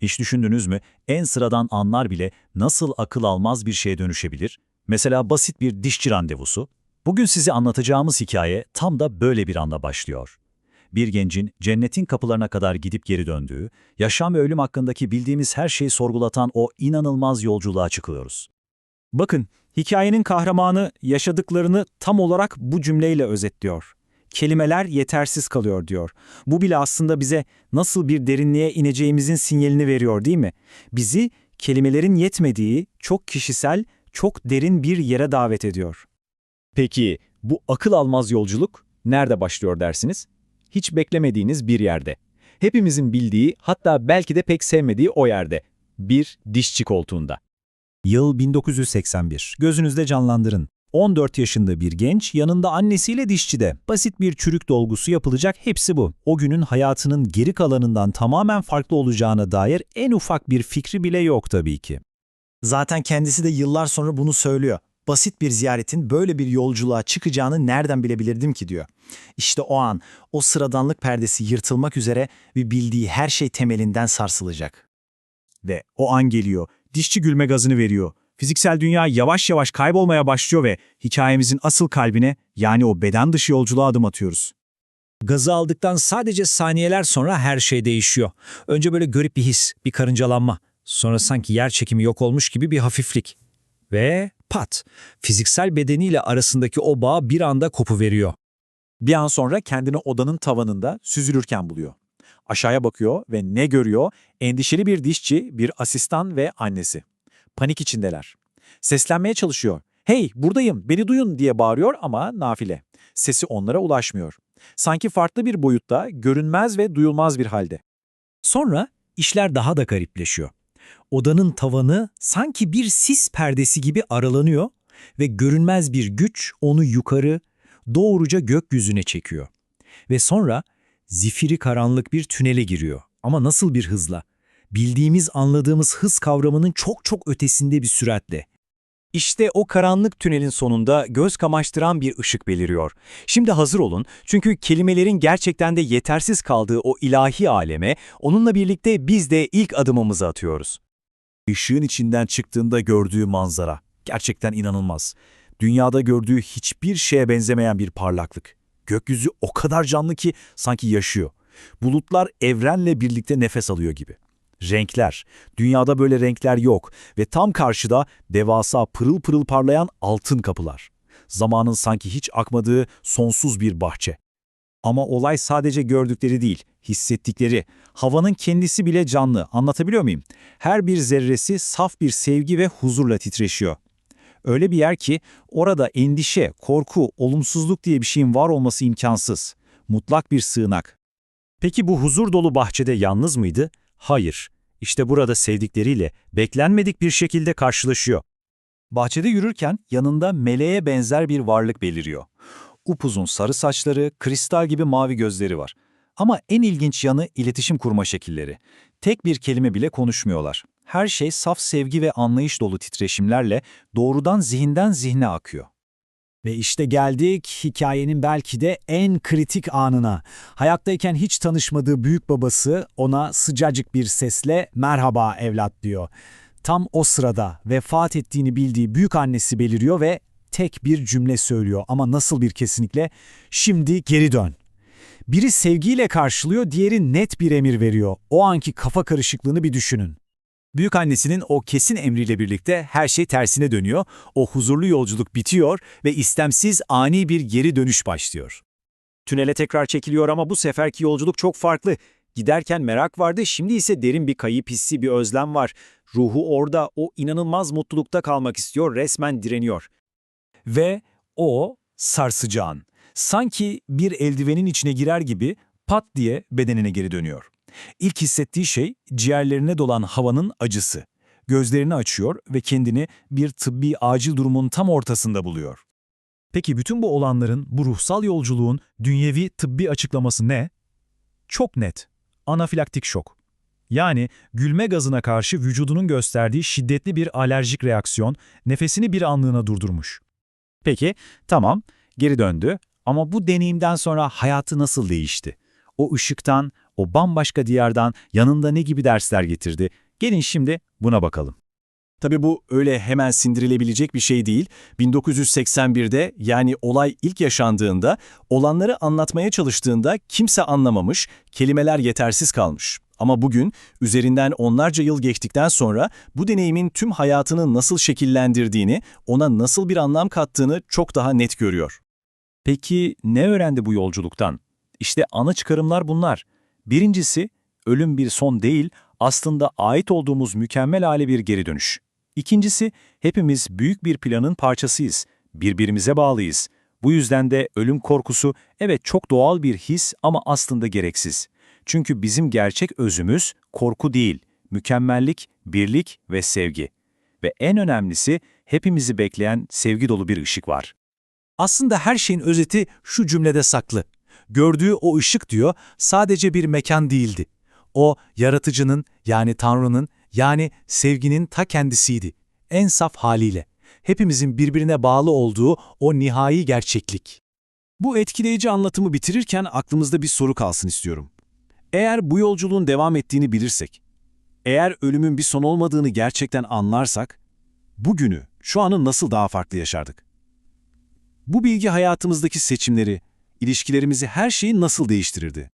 Hiç düşündünüz mü? En sıradan anlar bile nasıl akıl almaz bir şeye dönüşebilir? Mesela basit bir dişçi randevusu. Bugün size anlatacağımız hikaye tam da böyle bir anda başlıyor. Bir gencin cennetin kapılarına kadar gidip geri döndüğü, yaşam ve ölüm hakkındaki bildiğimiz her şeyi sorgulatan o inanılmaz yolculuğa çıkıyoruz. Bakın, hikayenin kahramanı yaşadıklarını tam olarak bu cümleyle özetliyor. Kelimeler yetersiz kalıyor diyor. Bu bile aslında bize nasıl bir derinliğe ineceğimizin sinyalini veriyor değil mi? Bizi kelimelerin yetmediği, çok kişisel, çok derin bir yere davet ediyor. Peki bu akıl almaz yolculuk nerede başlıyor dersiniz? Hiç beklemediğiniz bir yerde. Hepimizin bildiği, hatta belki de pek sevmediği o yerde. Bir dişçi koltuğunda. Yıl 1981. Gözünüzde canlandırın. 14 yaşında bir genç yanında annesiyle dişçide. Basit bir çürük dolgusu yapılacak hepsi bu. O günün hayatının geri kalanından tamamen farklı olacağına dair en ufak bir fikri bile yok tabii ki. Zaten kendisi de yıllar sonra bunu söylüyor. Basit bir ziyaretin böyle bir yolculuğa çıkacağını nereden bilebilirdim ki diyor. İşte o an o sıradanlık perdesi yırtılmak üzere ve bildiği her şey temelinden sarsılacak. Ve o an geliyor, dişçi gülme gazını veriyor. Fiziksel dünya yavaş yavaş kaybolmaya başlıyor ve hikayemizin asıl kalbine yani o beden dışı yolculuğa adım atıyoruz. Gazı aldıktan sadece saniyeler sonra her şey değişiyor. Önce böyle garip bir his, bir karıncalanma. Sonra sanki yer çekimi yok olmuş gibi bir hafiflik. Ve pat, fiziksel bedeniyle arasındaki o bağ bir anda kopuveriyor. Bir an sonra kendini odanın tavanında süzülürken buluyor. Aşağıya bakıyor ve ne görüyor? Endişeli bir dişçi, bir asistan ve annesi. Panik içindeler. Seslenmeye çalışıyor. Hey buradayım beni duyun diye bağırıyor ama nafile. Sesi onlara ulaşmıyor. Sanki farklı bir boyutta, görünmez ve duyulmaz bir halde. Sonra işler daha da garipleşiyor. Odanın tavanı sanki bir sis perdesi gibi aralanıyor ve görünmez bir güç onu yukarı, doğruca gökyüzüne çekiyor. Ve sonra zifiri karanlık bir tünele giriyor. Ama nasıl bir hızla? Bildiğimiz, anladığımız hız kavramının çok çok ötesinde bir süratle. İşte o karanlık tünelin sonunda göz kamaştıran bir ışık beliriyor. Şimdi hazır olun çünkü kelimelerin gerçekten de yetersiz kaldığı o ilahi aleme onunla birlikte biz de ilk adımımızı atıyoruz. Işığın içinden çıktığında gördüğü manzara gerçekten inanılmaz. Dünyada gördüğü hiçbir şeye benzemeyen bir parlaklık. Gökyüzü o kadar canlı ki sanki yaşıyor. Bulutlar evrenle birlikte nefes alıyor gibi. Renkler. Dünyada böyle renkler yok ve tam karşıda devasa pırıl pırıl parlayan altın kapılar. Zamanın sanki hiç akmadığı sonsuz bir bahçe. Ama olay sadece gördükleri değil, hissettikleri. Havanın kendisi bile canlı, anlatabiliyor muyum? Her bir zerresi saf bir sevgi ve huzurla titreşiyor. Öyle bir yer ki orada endişe, korku, olumsuzluk diye bir şeyin var olması imkansız. Mutlak bir sığınak. Peki bu huzur dolu bahçede yalnız mıydı? Hayır. İşte burada sevdikleriyle beklenmedik bir şekilde karşılaşıyor. Bahçede yürürken yanında meleğe benzer bir varlık beliriyor. Upuzun sarı saçları, kristal gibi mavi gözleri var. Ama en ilginç yanı iletişim kurma şekilleri. Tek bir kelime bile konuşmuyorlar. Her şey saf sevgi ve anlayış dolu titreşimlerle doğrudan zihinden zihne akıyor. Ve işte geldik hikayenin belki de en kritik anına. Hayattayken hiç tanışmadığı büyük babası ona sıcacık bir sesle merhaba evlat diyor. Tam o sırada vefat ettiğini bildiği büyük annesi beliriyor ve tek bir cümle söylüyor ama nasıl bir kesinlikle şimdi geri dön. Biri sevgiyle karşılıyor, diğeri net bir emir veriyor. O anki kafa karışıklığını bir düşünün. Büyük annesinin o kesin emriyle birlikte her şey tersine dönüyor, o huzurlu yolculuk bitiyor ve istemsiz ani bir geri dönüş başlıyor. Tünele tekrar çekiliyor ama bu seferki yolculuk çok farklı. Giderken merak vardı, şimdi ise derin bir kayıp hissi, bir özlem var. Ruhu orada, o inanılmaz mutlulukta kalmak istiyor, resmen direniyor. Ve o sarsıcı an. Sanki bir eldivenin içine girer gibi pat diye bedenine geri dönüyor. İlk hissettiği şey ciğerlerine dolan havanın acısı. Gözlerini açıyor ve kendini bir tıbbi acil durumun tam ortasında buluyor. Peki bütün bu olanların, bu ruhsal yolculuğun dünyevi tıbbi açıklaması ne? Çok net. Anafilaktik şok. Yani gülme gazına karşı vücudunun gösterdiği şiddetli bir alerjik reaksiyon nefesini bir anlığına durdurmuş. Peki, tamam, geri döndü ama bu deneyimden sonra hayatı nasıl değişti? O ışıktan, O bambaşka diyardan yanında ne gibi dersler getirdi? Gelin şimdi buna bakalım. Tabii bu öyle hemen sindirilebilecek bir şey değil. 1981'de yani olay ilk yaşandığında, olanları anlatmaya çalıştığında kimse anlamamış, kelimeler yetersiz kalmış. Ama bugün üzerinden onlarca yıl geçtikten sonra bu deneyimin tüm hayatını nasıl şekillendirdiğini, ona nasıl bir anlam kattığını çok daha net görüyor. Peki ne öğrendi bu yolculuktan? İşte ana çıkarımlar bunlar. Birincisi, ölüm bir son değil, aslında ait olduğumuz mükemmel hale bir geri dönüş. İkincisi, hepimiz büyük bir planın parçasıyız. Birbirimize bağlıyız. Bu yüzden de ölüm korkusu evet çok doğal bir his ama aslında gereksiz. Çünkü bizim gerçek özümüz korku değil, mükemmellik, birlik ve sevgi. Ve en önemlisi hepimizi bekleyen sevgi dolu bir ışık var. Aslında her şeyin özeti şu cümlede saklı. Gördüğü o ışık diyor sadece bir mekan değildi. O yaratıcının yani Tanrı'nın yani sevginin ta kendisiydi. En saf haliyle. Hepimizin birbirine bağlı olduğu o nihai gerçeklik. Bu etkileyici anlatımı bitirirken aklımızda bir soru kalsın istiyorum. Eğer bu yolculuğun devam ettiğini bilirsek, eğer ölümün bir son olmadığını gerçekten anlarsak, bugünü, şu anı nasıl daha farklı yaşardık? Bu bilgi hayatımızdaki seçimleri, ilişkilerimizi her şeyi nasıl değiştirirdi?